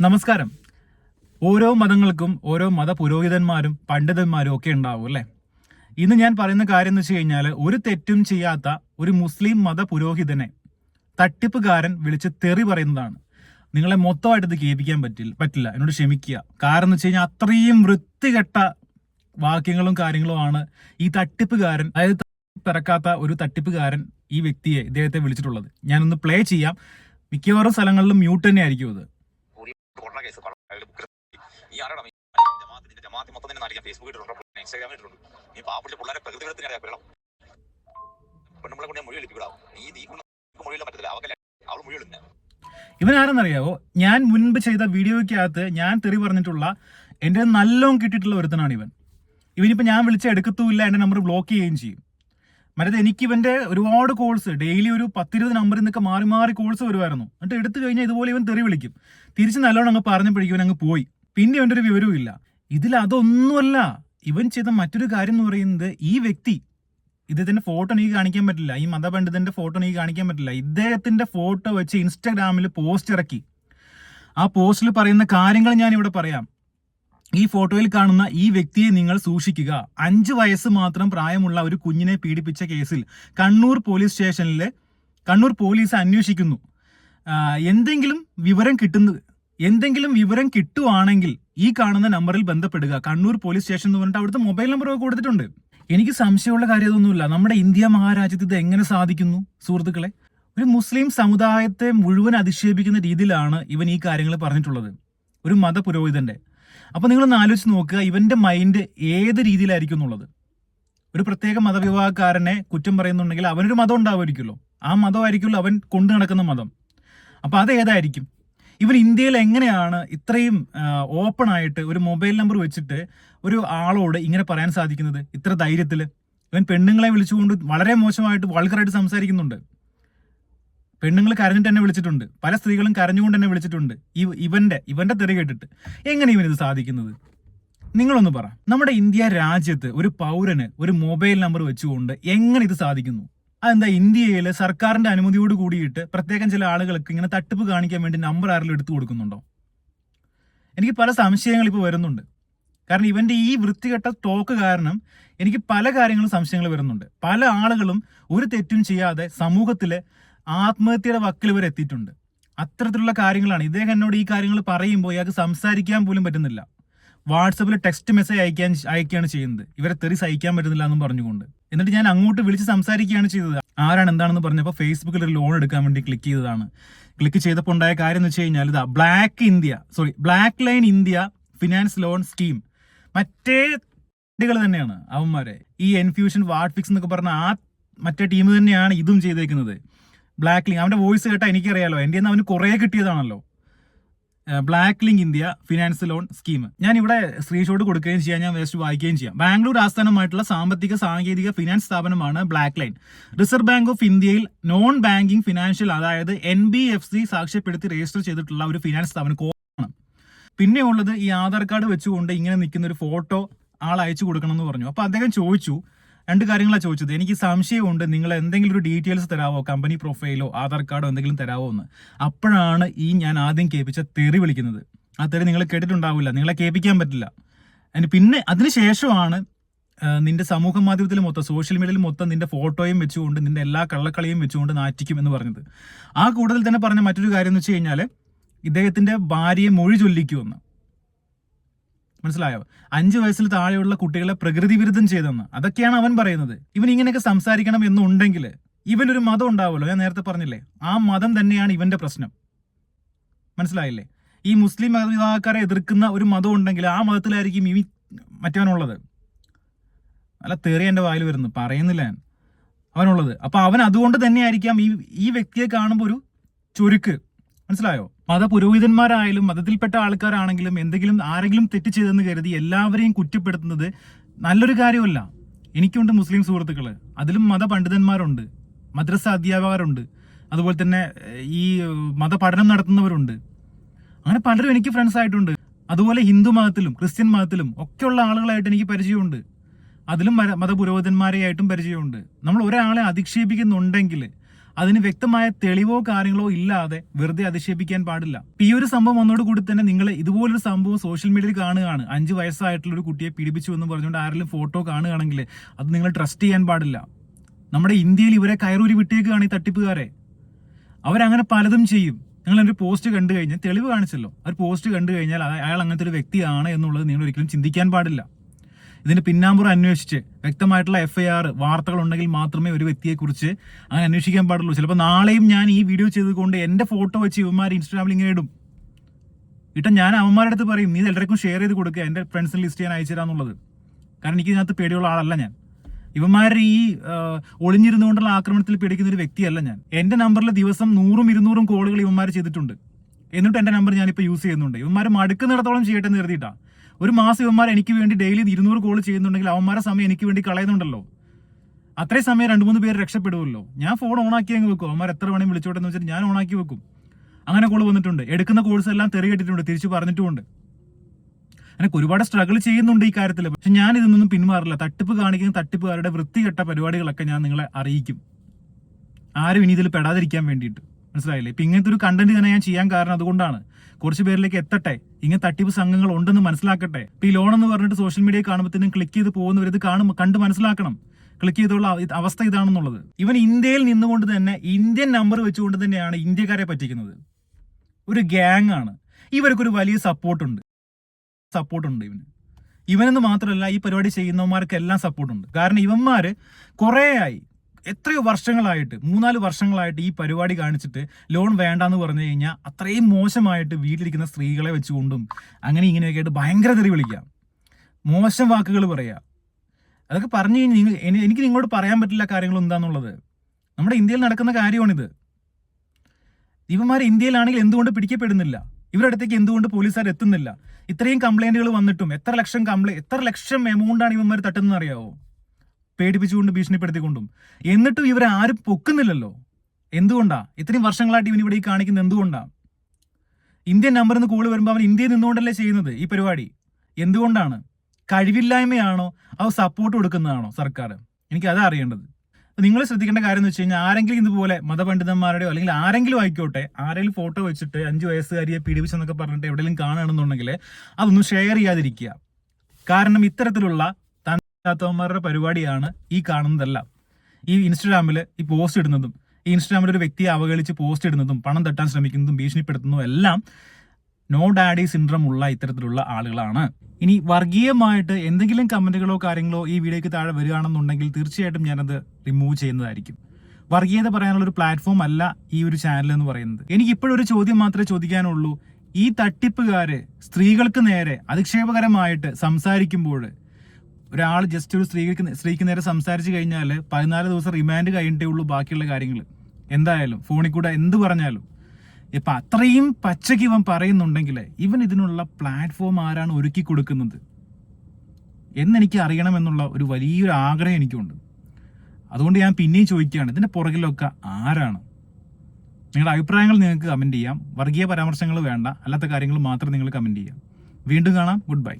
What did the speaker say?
നമസ്കാരം. ഓരോ മതങ്ങൾക്കും ഓരോ മത പുരോഹിതന്മാരും പണ്ഡിതന്മാരും ഒക്കെ ഉണ്ടാവും അല്ലേ? ഇന്ന് ഞാൻ പറയുന്ന കാര്യം എന്ന് വെച്ച് കഴിഞ്ഞാൽ ഒരു തെറ്റും ചെയ്യാത്ത ഒരു മുസ്ലിം മത പുരോഹിതനെ തട്ടിപ്പുകാരൻ വിളിച്ച് തെറി പറയുന്നതാണ്. നിങ്ങളെ മൊത്തമായിട്ട് ഇത് കേൾപ്പിക്കാൻ പറ്റില്ല പറ്റില്ല. എന്നോട് ക്ഷമിക്കുക. കാരണം എന്ന് വെച്ച് കഴിഞ്ഞാൽ അത്രയും വൃത്തികെട്ട വാക്യങ്ങളും കാര്യങ്ങളുമാണ് ഈ തട്ടിപ്പുകാരൻ അതായത് പിറക്കാത്ത ഒരു തട്ടിപ്പുകാരൻ ഈ വ്യക്തിയെ ഇദ്ദേഹത്തെ വിളിച്ചിട്ടുള്ളത്. ഞാനൊന്ന് പ്ലേ ചെയ്യാം. മിക്കവാറും സ്ഥലങ്ങളിലും മ്യൂട്ട് തന്നെ ആയിരിക്കും അത്. ഈ ആരാടാ നീ? ജമാഅത്ത് നിന്റെ ജമാഅത്ത് മൊത്തം തന്നെ അറിയാം ഫേസ്ബുക്ക് ഇട്ടിട്ടുണ്ട് ഇൻസ്റ്റാഗ്രാമിൽ ഇട്ടിട്ടുണ്ട് നീ പാവപ്പെട്ട പിള്ളേരെ പ്രകൃതി വിടത്തിന് അറിയാം വെള്ളം പെണ്ണുമ്പളെ കൊണ്ട് മൊഴി ഒലിപ്പിക്കൂടാ. നീ നീ മൊഴിയില്ല പറ്റത്തില്ല. അവക്കല്ല അവൾ മൊഴി ഒളിഞ്ഞ ഇവൻ ആരെന്നറിയാവോ ഞാൻ മുൻപ് ചെയ്ത വീഡിയോയ്ക്കകത്ത് ഞാൻ തെറി പറഞ്ഞിട്ടുള്ള എന്റെ നല്ലോണം കിട്ടിയിട്ടുള്ള ഒരുത്തനാണ് ഇവൻ ഇവനിപ്പോ ഞാൻ വിളിച്ച എടുക്കത്തുമില്ല എന്റെ നമ്പർ ബ്ലോക്ക് ചെയ്യുകയും ചെയ്യും. മറ്റേത് എനിക്ക് ഇവന്റെ ഒരുപാട് കോൾസ് ഡെയിലി ഒരു പത്തിരുപത് നമ്പറിൽ നിന്നൊക്കെ മാറി മാറി കോൾസ് വരുമായിരുന്നു എന്നിട്ട് എടുത്തു കഴിഞ്ഞാൽ ഇതുപോലെ ഇവൻ തെറി വിളിക്കും. തിരിച്ച് നല്ലോണം അങ്ങ് പറഞ്ഞപ്പോഴേക്കും ഇവൻ അങ്ങ് പോയി. പിന്നെ അവന്റെ ഒരു വിവരവും ഇല്ല. ഇതിൽ അതൊന്നുമല്ല. ഇവൻ ചെയ്ത മറ്റൊരു കാര്യം എന്ന് പറയുന്നത് ഈ വ്യക്തി ഇദ്ദേഹത്തിന്റെ ഫോട്ടോ എനിക്ക് കാണിക്കാൻ പറ്റില്ല. ഈ മതപണ്ഡിതന്റെ ഫോട്ടോ എനിക്ക് കാണിക്കാൻ പറ്റില്ല. ഇദ്ദേഹത്തിന്റെ ഫോട്ടോ വെച്ച് ഇൻസ്റ്റാഗ്രാമിൽ പോസ്റ്റ് ഇറക്കി. ആ പോസ്റ്റിൽ പറയുന്ന കാര്യങ്ങൾ ഞാൻ ഇവിടെ പറയാം. ഈ ഫോട്ടോയിൽ കാണുന്ന ഈ വ്യക്തിയെ നിങ്ങൾ സൂക്ഷിക്കുക. അഞ്ച് വയസ്സ് മാത്രം പ്രായമുള്ള ഒരു കുഞ്ഞിനെ പീഡിപ്പിച്ച കേസിൽ കണ്ണൂർ പോലീസ് സ്റ്റേഷനിൽ കണ്ണൂർ പോലീസ് അന്വേഷിക്കുന്നു. എന്തെങ്കിലും വിവരം കിട്ടുന്നത് എന്തെങ്കിലും വിവരം കിട്ടുവാണെങ്കിൽ ഈ കാണുന്ന നമ്പറിൽ ബന്ധപ്പെടുക. കണ്ണൂർ പോലീസ് സ്റ്റേഷൻ എന്ന് പറഞ്ഞിട്ട് അവിടുത്തെ മൊബൈൽ നമ്പർ കൊടുത്തിട്ടുണ്ട്. എനിക്ക് സംശയമുള്ള കാര്യമൊന്നുമില്ല നമ്മുടെ ഇന്ത്യ മഹാരാജ്യത്ത് ഇത് എങ്ങനെ സാധിക്കുന്നു സുഹൃത്തുക്കളെ? ഒരു മുസ്ലിം സമുദായത്തെ മുഴുവൻ അധിക്ഷേപിക്കുന്ന രീതിയിലാണ് ഇവൻ ഈ കാര്യങ്ങൾ പറഞ്ഞിട്ടുള്ളത്. ഒരു മത പുരോഹിതന്റെ അപ്പൊ നിങ്ങളൊന്ന് ആലോചിച്ച് നോക്കുക ഇവന്റെ മൈൻഡ് ഏത് രീതിയിലായിരിക്കും എന്നുള്ളത്? ഒരു പ്രത്യേക മതവിഭാഗക്കാരനെ കുറ്റം പറയുന്നുണ്ടെങ്കിൽ അവനൊരു മതം ഉണ്ടാവുമായിരിക്കുമല്ലോ. ആ മതമായിരിക്കുമല്ലോ അവൻ കൊണ്ടു നടക്കുന്ന മതം. അപ്പൊ അത് ഏതായിരിക്കും? ഇവൻ ഇന്ത്യയിൽ എങ്ങനെയാണ് ഇത്രയും ഓപ്പൺ ആയിട്ട് ഒരു മൊബൈൽ നമ്പർ വെച്ചിട്ട് ഒരു ആളോട് ഇങ്ങനെ പറയാൻ സാധിക്കുന്നത്? ഇത്ര ധൈര്യത്തിൽ ഇവൻ പെണ്ണുങ്ങളെ വിളിച്ചുകൊണ്ട് വളരെ മോശമായിട്ട് വൾക്കറായിട്ട് സംസാരിക്കുന്നുണ്ട്. പെണ്ണുങ്ങൾ കരഞ്ഞിട്ട് തന്നെ വിളിച്ചിട്ടുണ്ട്. പല സ്ത്രീകളും കരഞ്ഞുകൊണ്ട് തന്നെ വിളിച്ചിട്ടുണ്ട്. ഇവന്റെ ഇവന്റെ തെറി കേട്ടിട്ട്. എങ്ങനെ ഇവനിത് സാധിക്കുന്നത്? നിങ്ങളൊന്ന് പറ. നമ്മുടെ ഇന്ത്യ രാജ്യത്ത് ഒരു പൗരന് ഒരു മൊബൈൽ നമ്പർ വെച്ചുകൊണ്ട് എങ്ങനെ ഇത് സാധിക്കുന്നു? അതെന്താ ഇന്ത്യയിൽ സർക്കാരിന്റെ അനുമതിയോട് കൂടിയിട്ട് പ്രത്യേകം ചില ആളുകൾക്ക് ഇങ്ങനെ തട്ടിപ്പ് കാണിക്കാൻ വേണ്ടി നമ്പർ ആരെങ്കിലും എടുത്തു കൊടുക്കുന്നുണ്ടോ? എനിക്ക് പല സംശയങ്ങൾ ഇപ്പോൾ വരുന്നുണ്ട്. കാരണം ഇവന്റെ ഈ വൃത്തികെട്ട ടോക്ക് കാരണം എനിക്ക് പല കാര്യങ്ങളും സംശയങ്ങൾ വരുന്നുണ്ട്. പല ആളുകളും ഒരു തെറ്റും ചെയ്യാതെ സമൂഹത്തിലെ ആത്മഹത്യയുടെ വക്കിൽ വരെ എത്തിയിട്ടുണ്ട്. അത്തരത്തിലുള്ള കാര്യങ്ങളാണ്. ഇദ്ദേഹം എന്നോട് ഈ കാര്യങ്ങൾ പറയുമ്പോൾ ഇയാൾക്ക് സംസാരിക്കാൻ പോലും പറ്റുന്നില്ല. വാട്സപ്പിൽ ടെക്സ്റ്റ് മെസ്സേജ് അയക്കാൻ അയക്കുകയാണ് ചെയ്യുന്നത്. ഇവരെ തെറി സഹിക്കാൻ പറ്റുന്നില്ല എന്നും പറഞ്ഞുകൊണ്ട്. എന്നിട്ട് ഞാൻ അങ്ങോട്ട് വിളിച്ച് സംസാരിക്കുകയാണ് ചെയ്തത്. ആരാണ് എന്താണെന്ന് പറഞ്ഞപ്പോൾ ഫേസ്ബുക്കിൽ ഒരു ലോൺ എടുക്കാൻ വേണ്ടി ക്ലിക്ക് ചെയ്തതാണ്. ക്ലിക്ക് ചെയ്തപ്പോൾ ഉണ്ടായ കാര്യം എന്ന് വെച്ച് കഴിഞ്ഞാൽ ഇതാ black India sorry black line India finance loan scheme മറ്റേ കുട്ടികൾ തന്നെയാണ് അവന്മാരെ. ഈ എൻഫ്യൂഷൻ വാർഡ് ഫിക്സ് എന്നൊക്കെ പറഞ്ഞ ആ മറ്റേ ടീം തന്നെയാണ് ഇതും ചെയ്തേക്കുന്നത്. ബ്ലാക്ക് ലിങ്ക് അവന്റെ വോയിസ് കേട്ടാൽ എനിക്കറിയാലോ. എന്റെ അവന് കുറേ കിട്ടിയതാണല്ലോ. Black link India finance loan scheme ഞാൻ ഇവിടെ സ്ക്രീൻഷോട്ട് കൊടുക്കുകയും ചെയ്യാം ഞാൻ വേസ്റ്റ് വായിക്കുകയും ചെയ്യാം. ബാംഗ്ലൂർ ആസ്ഥാനമായിട്ടുള്ള സാമ്പത്തിക സാങ്കേതിക ഫിനാൻസ് സ്ഥാപനമാണ് black line reserve bank of ഇന്ത്യയിൽ നോൺ ബാങ്കിംഗ് ഫിനാൻഷ്യൽ അതായത് എൻ ബി എഫ് സി സാക്ഷ്യപ്പെടുത്തി രജിസ്റ്റർ ചെയ്തിട്ടുള്ള ഒരു ഫിനാൻസ് സ്ഥാപനം ആണ്. പിന്നെ ഉള്ളത് ഈ ആധാർ കാർഡ് വെച്ചുകൊണ്ട് ഇങ്ങനെ നിൽക്കുന്ന ഒരു ഫോട്ടോ ആൾ അയച്ചു കൊടുക്കണം എന്ന് പറഞ്ഞു. അപ്പൊ അദ്ദേഹം ചോദിച്ചു രണ്ട് കാര്യങ്ങളാണ് ചോദിച്ചത്. എനിക്ക് സംശയമുണ്ട് നിങ്ങൾ എന്തെങ്കിലും ഒരു ഡീറ്റെയിൽസ് തരാവോ? കമ്പനി പ്രൊഫൈലോ ആധാർ കാർഡോ എന്തെങ്കിലും തരാവോ എന്ന്. അപ്പോഴാണ് ഈ ഞാൻ ആദ്യം കേൾപ്പിച്ച തെറി വിളിക്കുന്നത്. ആ തെറി നിങ്ങൾ കേട്ടിട്ടുണ്ടാവില്ല. നിങ്ങളെ കേൾപ്പിക്കാൻ പറ്റില്ല. അതിന് പിന്നെ അതിനുശേഷമാണ് ശേഷമാണ് നിന്റെ സമൂഹ മാധ്യമത്തിൽ മൊത്തം സോഷ്യൽ മീഡിയയിൽ മൊത്തം നിന്റെ ഫോട്ടോയും വെച്ചുകൊണ്ട് നിന്റെ എല്ലാ കള്ളക്കളിയും വെച്ചുകൊണ്ട് നാറ്റിക്കും എന്ന് പറഞ്ഞത്. ആ കൂടുതൽ തന്നെ പറഞ്ഞ മറ്റൊരു കാര്യം എന്ന് വെച്ച് കഴിഞ്ഞാൽ ഇദ്ദേഹത്തിന്റെ ഭാര്യയെ മൊഴി ചൊല്ലിക്കുമെന്ന്. മനസ്സിലായോ? അഞ്ചു വയസ്സിൽ താഴെയുള്ള കുട്ടികളെ പ്രകൃതി വിരുദ്ധം ചെയ്തെന്ന്. അതൊക്കെയാണ് അവൻ പറയുന്നത്. ഇവൻ ഇങ്ങനെയൊക്കെ സംസാരിക്കണം എന്നുണ്ടെങ്കിൽ ഇവനൊരു മതം ഉണ്ടാവുമല്ലോ. ഞാൻ നേരത്തെ പറഞ്ഞില്ലേ? ആ മതം തന്നെയാണ് ഇവന്റെ പ്രശ്നം. മനസ്സിലായില്ലേ? ഈ മുസ്ലിം മതവിഭാഗക്കാരെ എതിർക്കുന്ന ഒരു മതം ഉണ്ടെങ്കിൽ ആ മതത്തിലായിരിക്കും ഇവ മറ്റവനുള്ളത്. അല്ല തെറി എന്റെ വായിൽ വരുന്നു. പറയുന്നില്ല ഞാൻ. അവനുള്ളത്. അപ്പൊ അവൻ അതുകൊണ്ട് തന്നെയായിരിക്കാം ഈ ഈ വ്യക്തിയെ കാണുമ്പോൾ ഒരു ചുരുക്ക്. മനസ്സിലായോ? മതപുരോഹിതന്മാരായാലും മതത്തിൽപ്പെട്ട ആൾക്കാരാണെങ്കിലും എന്തെങ്കിലും ആരെങ്കിലും തെറ്റ് ചെയ്തെന്ന് കരുതി എല്ലാവരെയും കുറ്റപ്പെടുത്തുന്നത് നല്ലൊരു കാര്യമല്ല. എനിക്കുണ്ട് മുസ്ലിം സുഹൃത്തുക്കൾ അതിലും മതപണ്ഡിതന്മാരുണ്ട്. മദ്രസ അധ്യാപകരുണ്ട്. അതുപോലെ തന്നെ ഈ മതപഠനം നടത്തുന്നവരുണ്ട്. അങ്ങനെ പലരും എനിക്ക് ഫ്രണ്ട്സ് ആയിട്ടുണ്ട്. അതുപോലെ ഹിന്ദു മതത്തിലും ക്രിസ്ത്യൻ മതത്തിലും ഒക്കെയുള്ള ആളുകളായിട്ട് എനിക്ക് പരിചയമുണ്ട്. അതിലും മത- മതപുരോഹിതന്മാരെയായിട്ടും പരിചയമുണ്ട്. നമ്മൾ ഒരാളെ അധിക്ഷേപിക്കുന്നുണ്ടെങ്കിൽ അതിന് വ്യക്തമായ തെളിവോ കാര്യങ്ങളോ ഇല്ലാതെ വെറുതെ അധിക്ഷേപിക്കാൻ പാടില്ല. ഈ ഒരു സംഭവം വന്നോട് കൂടി തന്നെ നിങ്ങൾ ഇതുപോലൊരു സംഭവം സോഷ്യൽ മീഡിയയിൽ കാണുകയാണ്. അഞ്ച് വയസ്സായിട്ടുള്ള ഒരു കുട്ടിയെ പീഡിപ്പിച്ചു എന്ന് പറഞ്ഞുകൊണ്ട് ആരെങ്കിലും ഫോട്ടോ കാണുകയാണെങ്കിൽ അത് നിങ്ങൾ ട്രസ്റ്റ് ചെയ്യാൻ പാടില്ല. നമ്മുടെ ഇന്ത്യയിൽ ഇവരെ കയറൂരി വിട്ടേക്കുകയാണ് ഈ തട്ടിപ്പുകാരെ. അവരങ്ങനെ പലതും ചെയ്യും. നിങ്ങൾ ഒരു പോസ്റ്റ് കണ്ടു കഴിഞ്ഞാൽ തെളിവ് കാണിച്ചല്ലോ. ഒരു പോസ്റ്റ് കണ്ടു കഴിഞ്ഞാൽ അയാൾ അങ്ങനത്തെ ഒരു വ്യക്തിയാണ് എന്നുള്ളത് നിങ്ങൾ ഒരിക്കലും ചിന്തിക്കാൻ പാടില്ല. ഇതിന്റെ പിന്നാമ്പുറം അന്വേഷിച്ച് വ്യക്തമായിട്ടുള്ള എഫ് ഐ ആർ വാർത്തകൾ ഉണ്ടെങ്കിൽ മാത്രമേ ഒരു വ്യക്തിയെക്കുറിച്ച് അങ്ങനെ അന്വേഷിക്കാൻ പാടുള്ളൂ. ചിലപ്പോൾ നാളെയും ഞാൻ ഈ വീഡിയോ ചെയ്തുകൊണ്ട് എന്റെ ഫോട്ടോ വെച്ച് ഇവന്മാർ ഇൻസ്റ്റാഗ്രാമിൽ ഇങ്ങനെ ഇടും. ഇട്ട ഞാൻ അവന്മാരുടെ അടുത്ത് പറയും നീ എല്ലാവർക്കും ഷെയർ ചെയ്ത് കൊടുക്കുക എന്റെ ഫ്രണ്ട്സിന് ലിസ്റ്റ് ചെയ്യാൻ അയച്ചു തരാന്നുള്ളത്. കാരണം എനിക്ക് ഇതിനകത്ത് പേടിയുള്ള ആളല്ല ഞാൻ. ഇവന്മാരുടെ ഈ ഒളിഞ്ഞിരുന്നുകൊണ്ടുള്ള ആക്രമണത്തിൽ പേടിക്കുന്ന ഒരു വ്യക്തിയല്ല ഞാൻ. എന്റെ നമ്പറിൽ ദിവസം നൂറും ഇരുന്നൂറും കോളുകൾ ഇവന്മാർ ചെയ്തിട്ടുണ്ട്. എന്നിട്ട് എന്റെ നമ്പർ ഞാനിപ്പോൾ യൂസ് ചെയ്യുന്നുണ്ട്. ഇവന്മാർ മടുക്കുന്നിടത്തോളം ചെയ്യട്ടെ എന്ന് കരുതിയിട്ടാ. ഒരു മാസം ഇവന്മാർ എനിക്ക് വേണ്ടി ഡെയിലി ഇരുന്നൂറ് കോൾ ചെയ്യുന്നുണ്ടെങ്കിൽ അവന്മാരെ സമയം എനിക്ക് വേണ്ടി കളയുന്നുണ്ടല്ലോ. അത്രയും സമയം രണ്ട് മൂന്ന് പേര് രക്ഷപ്പെടുമല്ലോ ഞാൻ ഫോൺ ഓണാക്കി അങ്ങ് വെക്കും. അവന്മാർ എത്ര വേണമെങ്കിൽ വിളിച്ചോട്ടെ എന്ന് വെച്ചിട്ട് ഞാൻ ഓണാക്കി വെക്കും. അങ്ങനെ കോൾ വന്നിട്ടുണ്ട്. എടുക്കുന്ന കോഴ്സ് എല്ലാം തെറി കെട്ടിട്ടുണ്ട്. തിരിച്ചു പറഞ്ഞിട്ടുമുണ്ട്. എനിക്ക് ഒരുപാട് സ്ട്രഗിൾ ചെയ്യുന്നുണ്ട് ഈ കാര്യത്തിൽ പക്ഷെ ഞാൻ ഇതൊന്നും പിന്മാറില്ല. തട്ടിപ്പ് കാണിക്കുന്ന തട്ടിപ്പുകാരുടെ വൃത്തികെട്ട പരിപാടികളൊക്കെ ഞാൻ നിങ്ങളെ അറിയിക്കും. ആരും ഇനി ഇതിൽ പെടാതിരിക്കാൻ വേണ്ടിയിട്ട്. മനസ്സിലായില്ലേ? ഇപ്പൊ ഇങ്ങനത്തെ ഒരു കണ്ടന്റ് തന്നെ ഞാൻ ചെയ്യാൻ കാരണം അതുകൊണ്ടാണ്. കുറച്ച് പേരിലേക്ക് എത്തട്ടെ. ഇങ്ങനെ തട്ടിപ്പ് സംഘങ്ങൾ ഉണ്ടെന്ന് മനസ്സിലാക്കട്ടെ. ഇപ്പൊ ഈ ലോൺ എന്ന് പറഞ്ഞിട്ട് സോഷ്യൽ മീഡിയ കാണുമ്പോഴത്തേനും ക്ലിക്ക് ചെയ്ത് പോകുന്നവർ ഇത് കാണും കണ്ട് മനസ്സിലാക്കണം. ക്ലിക്ക് ചെയ്തുള്ള അവ- അവസ്ഥ ഇതാണെന്നുള്ളത്. ഇവൻ ഇന്ത്യയിൽ നിന്നുകൊണ്ട് തന്നെ ഇന്ത്യൻ നമ്പർ വെച്ചുകൊണ്ട് തന്നെയാണ് ഇന്ത്യക്കാരെ പറ്റിക്കുന്നത്. ഒരു ഗ്യാങ് ആണ്. ഇവർക്കൊരു വലിയ സപ്പോർട്ടുണ്ട് സപ്പോർട്ടുണ്ട് ഇവന്. ഇവനെന്ന് മാത്രമല്ല ഈ പരിപാടി ചെയ്യുന്നവന്മാർക്കെല്ലാം സപ്പോർട്ടുണ്ട് കാരണം ഇവന്മാര് കുറേയായി. എത്രയോ വർഷങ്ങളായിട്ട് മൂന്നാൽ വർഷങ്ങളായിട്ട് ഈ പരിപാടി കാണിച്ചിട്ട് ലോൺ വേണ്ടാന്ന് പറഞ്ഞു കഴിഞ്ഞാൽ അത്രയും മോശമായിട്ട് വീട്ടിലിരിക്കുന്ന സ്ത്രീകളെ വെച്ചുകൊണ്ടും അങ്ങനെ ഇങ്ങനെയൊക്കെ ആയിട്ട് ഭയങ്കര തെറി വിളിക്കാം. മോശം വാക്കുകൾ പറയാം. അതൊക്കെ പറഞ്ഞു കഴിഞ്ഞാൽ നിങ്ങൾ എനിക്ക് നിങ്ങളോട് പറയാൻ പറ്റില്ല കാര്യങ്ങൾ എന്താണെന്നുള്ളത് നമ്മുടെ ഇന്ത്യയിൽ നടക്കുന്ന കാര്യമാണിത്. ഇവന്മാർ ഇന്ത്യയിലാണെങ്കിൽ എന്തുകൊണ്ട് പിടിക്കപ്പെടുന്നില്ല? ഇവരുടെ അടുത്തേക്ക് എന്തുകൊണ്ട് പോലീസുകാർ എത്തുന്നില്ല? ഇത്രയും കംപ്ലൈന്റുകൾ വന്നിട്ടും എത്ര ലക്ഷം കംപ്ലൈ എത്ര ലക്ഷം എമൗണ്ടാണ് ഇവന്മാർ തട്ടുന്നതെന്ന് അറിയാവോ? പേടിപ്പിച്ചുകൊണ്ട് ഭീഷണിപ്പെടുത്തിക്കൊണ്ടും. എന്നിട്ടും ഇവരെ ആരും പൊക്കുന്നില്ലല്ലോ. എന്തുകൊണ്ടാ? ഇത്രയും വർഷങ്ങളായിട്ട് ഇവൻ ഇവിടെ ഈ കാണിക്കുന്നത് എന്തുകൊണ്ടാ? ഇന്ത്യൻ നമ്പറിൽ നിന്ന് കോൾ വരുമ്പോൾ അവൻ ഇന്ത്യയിൽ നിന്നുകൊണ്ടല്ലേ ചെയ്യുന്നത് ഈ പരിപാടി? എന്തുകൊണ്ടാണ്? കഴിവില്ലായ്മയാണോ? അവ സപ്പോർട്ട് കൊടുക്കുന്നതാണോ സർക്കാർ? എനിക്ക് അതാ അറിയേണ്ടത്. നിങ്ങൾ ശ്രദ്ധിക്കേണ്ട കാര്യം എന്ന് വെച്ച് കഴിഞ്ഞാൽ ആരെങ്കിലും ഇതുപോലെ മതപണ്ഡിതന്മാരുടെയോ അല്ലെങ്കിൽ ആരെങ്കിലും ആയിക്കോട്ടെ ആരെങ്കിലും ഫോട്ടോ വെച്ചിട്ട് അഞ്ച് വയസ്സുകാരിയെ പീഡിപ്പിച്ചെന്നൊക്കെ പറഞ്ഞിട്ട് എവിടെയെങ്കിലും കാണുകയാണെന്നുണ്ടെങ്കിൽ അതൊന്നും ഷെയർ ചെയ്യാതിരിക്കുക. കാരണം ഇത്തരത്തിലുള്ള തന്നവന്മാരുടെ പരിപാടിയാണ് ഈ കാണുന്നതെല്ലാം. ഈ ഇൻസ്റ്റഗ്രാമിൽ ഈ പോസ്റ്റ് ഇടുന്നതും ഈ ഇൻസ്റ്റഗ്രാമിൽ ഒരു വ്യക്തിയെ അവഗണിച്ച് പോസ്റ്റ് ഇടുന്നതും പണം തട്ടാൻ ശ്രമിക്കുന്നതും ഭീഷണിപ്പെടുത്തുന്നതും എല്ലാം നോ ഡാഡി സിൻഡ്രം ഉള്ള ഇത്തരത്തിലുള്ള ആളുകളാണ്. ഇനി വർഗീയമായിട്ട് എന്തെങ്കിലും കമന്റുകളോ കാര്യങ്ങളോ ഈ വീഡിയോയ്ക്ക് താഴെ വരികയാണെന്നുണ്ടെങ്കിൽ തീർച്ചയായിട്ടും ഞാനത് റിമൂവ് ചെയ്യുന്നതായിരിക്കും. വർഗീയത പറയാനുള്ള ഒരു പ്ലാറ്റ്ഫോം അല്ല ഈ ഒരു ചാനൽ എന്ന് പറയുന്നത്. എനിക്ക് ഇപ്പോഴൊരു ചോദ്യം മാത്രമേ ചോദിക്കാനുള്ളൂ. ഈ തട്ടിപ്പുകാര് സ്ത്രീകൾക്ക് നേരെ അധിക്ഷേപകരമായിട്ട് സംസാരിക്കുമ്പോൾ ഒരാൾ ജസ്റ്റ് ഒരു സ്ത്രീക്ക് സ്ത്രീക്ക് നേരെ സംസാരിച്ചു കഴിഞ്ഞാൽ പതിനാല് ദിവസം റിമാൻഡ് കഴിഞ്ഞിട്ടേ ഉള്ളൂ ബാക്കിയുള്ള കാര്യങ്ങൾ എന്തായാലും ഫോണിൽ കൂടെ എന്ത് പറഞ്ഞാലും. ഇപ്പം അത്രയും പച്ചയ്ക്ക് ഇവൻ പറയുന്നുണ്ടെങ്കിൽ ഇവൻ ഇതിനുള്ള പ്ലാറ്റ്ഫോം ആരാണ് ഒരുക്കി കൊടുക്കുന്നത്? എന്നെനിക്ക് അറിയണമെന്നുള്ള ഒരു വലിയൊരു ആഗ്രഹം എനിക്കുണ്ട്. അതുകൊണ്ട് ഞാൻ പിന്നെയും ചോദിക്കുകയാണ് ഇതിന്റെ പുറകിലൊക്കെ ആരാണ്? നിങ്ങളുടെ അഭിപ്രായങ്ങൾ നിങ്ങൾക്ക് കമന്റ് ചെയ്യാം. വർഗീയ പരാമർശങ്ങൾ വേണ്ട. അല്ലാത്ത കാര്യങ്ങൾ മാത്രം നിങ്ങൾ കമന്റ് ചെയ്യാം. വീണ്ടും കാണാം. Good bye